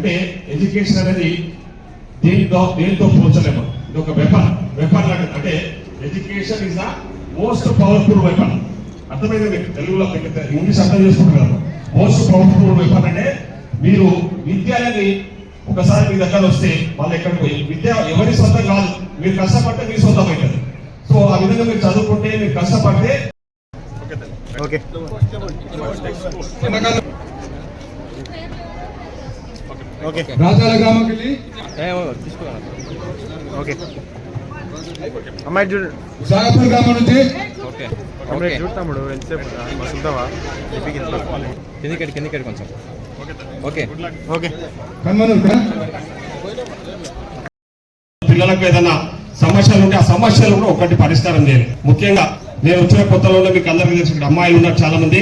అంటే ఎడ్యుకేషన్ అనేది దేనితో దేనితో పోల్చలేము. ఇది ఒక వెపన్ వెపన్ లాంటిది అంటే education is the most powerful weapon అర్థమైంది మీకు? తెలుగులో ఇంగ్లీష్ అర్థం చేసుకుంటున్నారు మోస్ట్ పవర్ఫుల్ వెపన్ అంటే మీరు విద్య అనేది ఒకసారి మీ దగ్గర వస్తే వాళ్ళు ఎక్కడికి పోయి విద్య ఎవరి సొంతం కాదు మీరు కష్టపడితే మీ సొంతం అవుతుంది. సో ఆ విధంగా మీరు చదువుకుంటే మీరు కష్టపడితే ఓకే ఓకే రాజాల గ్రామంకి వెళ్ళి. ఓకే అమ్మాయి చూడు. సాగపూర్ గ్రామం నుంచి. అమ్మాయి చూడు తమ్ముడు ఎంతసేపు వస్తుందావా కిందికడి కిందికడి కొంచెం. Okay okay? పిల్లలకు ఏదైనా సమస్యలు ఉంటే ఆ సమస్యలు కూడా ఒకటి పరిష్కారం చేయాలి. ముఖ్యంగా నేను వచ్చిన కొత్తలో మీకు అందరికీ తెలిసి ఇక్కడ అమ్మాయిలు ఉన్నారు చాలా మంది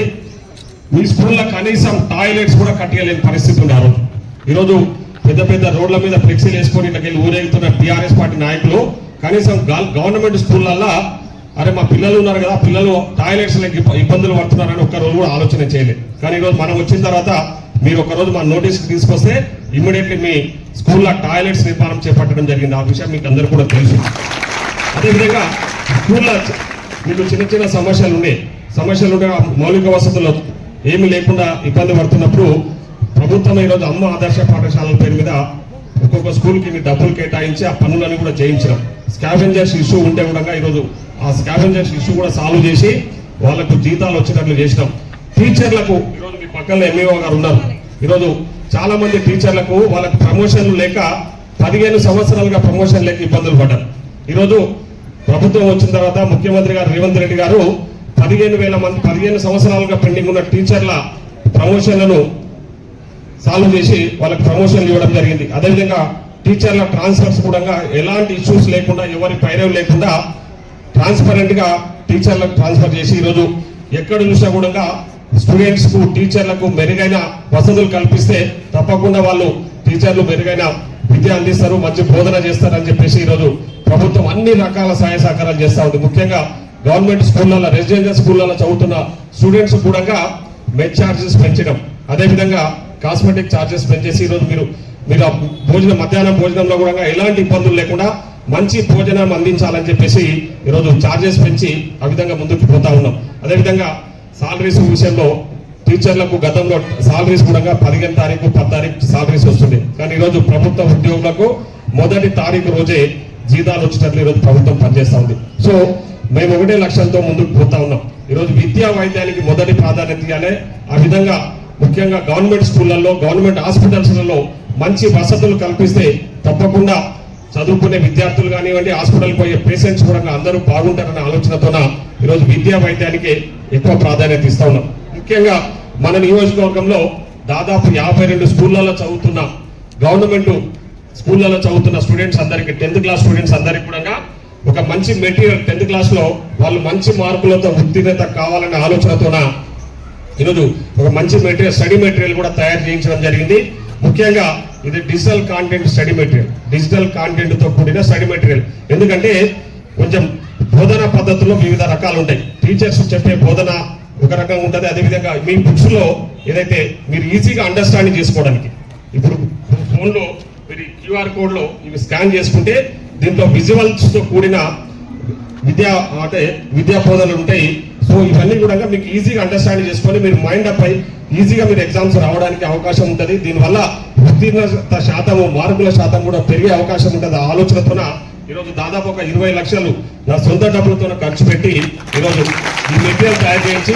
మీ స్కూల్లో కనీసం టాయిలెట్స్ కూడా కట్టలేని పరిస్థితి ఉన్నారు. ఈరోజు పెద్ద పెద్ద రోడ్ల మీద ఫ్లెక్సీలు వేసుకొని ఇట్లకెళ్ళి ఊరేగుతున్న టీఆర్ఎస్ పార్టీ నాయకులు కనీసం గవర్నమెంట్ స్కూళ్ళల్లో అరే మా పిల్లలు ఉన్నారు కదా పిల్లలు టాయిలెట్స్ ఇబ్బందులు పడుతున్నారని ఒక్క రోజు కూడా ఆలోచన చేయలేదు కానీ ఈరోజు మనం వచ్చిన తర్వాత మీరు ఒక రోజు మా నోటీస్కి తీసుకొస్తే ఇమ్మీడియట్లీ మీ స్కూల్లో టాయిలెట్స్ నిర్మాణం చేపట్టడం జరిగింది. ఆ విషయం మీకు అందరూ కూడా తెలుసు. అదేవిధంగా స్కూల్లో మీకు చిన్న చిన్న సమస్యలు ఉండే సమస్యలు ఉండే మౌలిక వసతులు ఏమీ లేకుండా ఇబ్బంది పడుతున్నప్పుడు ప్రభుత్వం ఈరోజు అమ్మ ఆదర్శ పాఠశాలల పేరు మీద ఒక్కొక్క స్కూల్కి డబ్బులు కేటాయించి ఆ పనులను కూడా చేయించడం స్కావెంజర్స్ ఇష్యూ ఉంటే కూడా ఈరోజు ఆ స్కావెంజర్స్ ఇష్యూ కూడా సాల్వ్ చేసి వాళ్ళకు జీతాలు వచ్చేటట్లు చేసినాం. టీచర్లకు ఈరోజు మీ పక్కన ఎంఈఓ గారు ఉన్నారు. ఈరోజు చాలా మంది టీచర్లకు వాళ్ళకి ప్రమోషన్లు లేక పదిహేను సంవత్సరాలుగా ప్రమోషన్ లేక ఇబ్బందులు పడ్డారు. ఈరోజు ప్రభుత్వం వచ్చిన తర్వాత ముఖ్యమంత్రి గారు రేవంత్ రెడ్డి గారు పదిహేను వేల మంది పదిహేను సంవత్సరాలుగా పెండింగ్ ఉన్న టీచర్ల ప్రమోషన్లను సాల్వ్ చేసి వాళ్ళకి ప్రమోషన్లు ఇవ్వడం జరిగింది. అదేవిధంగా టీచర్ల ట్రాన్స్ఫర్స్ కూడా ఎలాంటి ఇష్యూస్ లేకుండా ఎవరి పైరవ్ లేకుండా ట్రాన్స్పరెంట్గా టీచర్లకు ట్రాన్స్ఫర్ చేసి ఈరోజు ఎక్కడ చూసినా కూడా స్టూడెంట్స్కు టీచర్లకు మెరుగైన వసతులు కల్పిస్తే తప్పకుండా వాళ్ళు టీచర్లు మెరుగైన విద్య అందిస్తారు మంచి బోధన చేస్తారని చెప్పేసి ఈరోజు ప్రభుత్వం అన్ని రకాల సహాయ సహకారాలు చేస్తూ ఉంది. ముఖ్యంగా గవర్నమెంట్ స్కూళ్ళలో రెసిడెన్షియల్ స్కూళ్ళలో చదువుతున్న స్టూడెంట్స్ కూడా మెడ్ ఛార్జెస్ పెంచడం. అదేవిధంగా కాస్మెటిక్ ఛార్జెస్ పెంచేసి ఈరోజు మీరు మీరు ఆ భోజనం మధ్యాహ్నం భోజనంలో కూడా ఎలాంటి ఇబ్బందులు లేకుండా మంచి భోజనం అందించాలని చెప్పేసి ఈరోజు ఛార్జెస్ పెంచి ఆ విధంగా ముందుకు పోతా ఉన్నాం. అదేవిధంగా సాలరీస్ విషయంలో టీచర్లకు గతంలో సాలరీస్ కూడా పదిహేను తారీఖు పది తారీఖు సాలరీస్ వస్తుంది. కానీ ఈరోజు ప్రభుత్వ ఉద్యోగులకు మొదటి తారీఖు రోజే జీతాలు వచ్చినట్లు ఈరోజు ప్రభుత్వం పనిచేస్తూ ఉంది. సో మేము ఒకటే లక్ష్యంతో ముందుకు పోతా ఉన్నాం. ఈరోజు విద్యా వైద్యానికి మొదటి ప్రాధాన్యత ఇవ్వాలి. ఆ విధంగా ముఖ్యంగా గవర్నమెంట్ స్కూళ్ళల్లో గవర్నమెంట్ హాస్పిటల్స్లలో మంచి వసతులు కల్పిస్తే తప్పకుండా చదువుకునే విద్యార్థులు కానివ్వండి హాస్పిటల్ పోయే పేషెంట్స్ కూడా అందరూ బాగుంటారనే ఆలోచనతోన ఈరోజు విద్యా వైద్యానికి ఎక్కువ ప్రాధాన్యత ఇస్తా ఉన్నాం. ముఖ్యంగా మన నియోజకవర్గంలో దాదాపు యాభై రెండు స్కూళ్ళలో చదువుతున్న గవర్నమెంట్ స్కూళ్ళలో చదువుతున్న స్టూడెంట్స్ అందరికీ టెన్త్ క్లాస్ స్టూడెంట్స్ అందరికీ కూడా ఒక మంచి మెటీరియల్ టెన్త్ క్లాస్లో వాళ్ళు మంచి మార్కులతో ఉత్తీర్ణత కావాలనే ఆలోచనతోన ఈరోజు ఒక మంచి మెటీరియల్ స్టడీ మెటీరియల్ కూడా తయారు చేయించడం జరిగింది. ముఖ్యంగా ఇది digital content study material. Digital కాంటెంట్తో కూడిన స్టడీ మెటీరియల్. ఎందుకంటే కొంచెం బోధన పద్ధతుల్లో వివిధ రకాలు ఉంటాయి. టీచర్స్ చెప్పే బోధన ఒక రకంగా ఉంటుంది. అదేవిధంగా మీ బుక్స్లో ఏదైతే మీరు ఈజీగా అండర్స్టాండింగ్ చేసుకోవడానికి ఇప్పుడు ఫోన్లో మీరు క్యూఆర్ కోడ్లో ఇవి స్కాన్ చేసుకుంటే దీంట్లో విజువల్స్తో కూడిన విద్యా అంటే విద్యా బోధనలు ఉంటాయి. సో ఇవన్నీ కూడా మీకు ఈజీగా అండర్స్టాండ్ చేసుకొని మీరు మైండ్ అప్ అయి ఈజీగా మీరు ఎగ్జామ్స్ రావడానికి అవకాశం ఉంటుంది. దీనివల్ల ఉత్తీర్ణత శాతము మార్కుల శాతం కూడా పెరిగే అవకాశం ఉంటుంది. ఆ ఆలోచనతోన ఈరోజు దాదాపు ఒక ఇరవై లక్షలు నా సొంత డబ్బులతో ఖర్చు పెట్టి ఈరోజు ఈ మెటీరియల్ తయారు చేయించి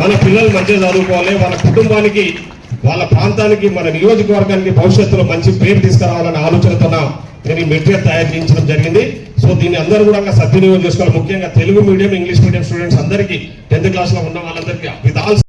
మన పిల్లలు మంచిగా చదువుకోవాలి. వాళ్ళ కుటుంబానికి వాళ్ళ ప్రాంతానికి మన నియోజకవర్గానికి భవిష్యత్తులో మంచి పేరు తీసుకురావాలనే ఆలోచనతోన నేను ఈ మెటీరియల్ తయారు చేయించడం జరిగింది. సో దీన్ని అందరూ కూడా సద్వినియోగం చేసుకోవాలి. ముఖ్యంగా Telugu medium English medium students అందరికీ టెన్త్ క్లాస్లో ఉన్న వాళ్ళందరికీ విత్ ఆల్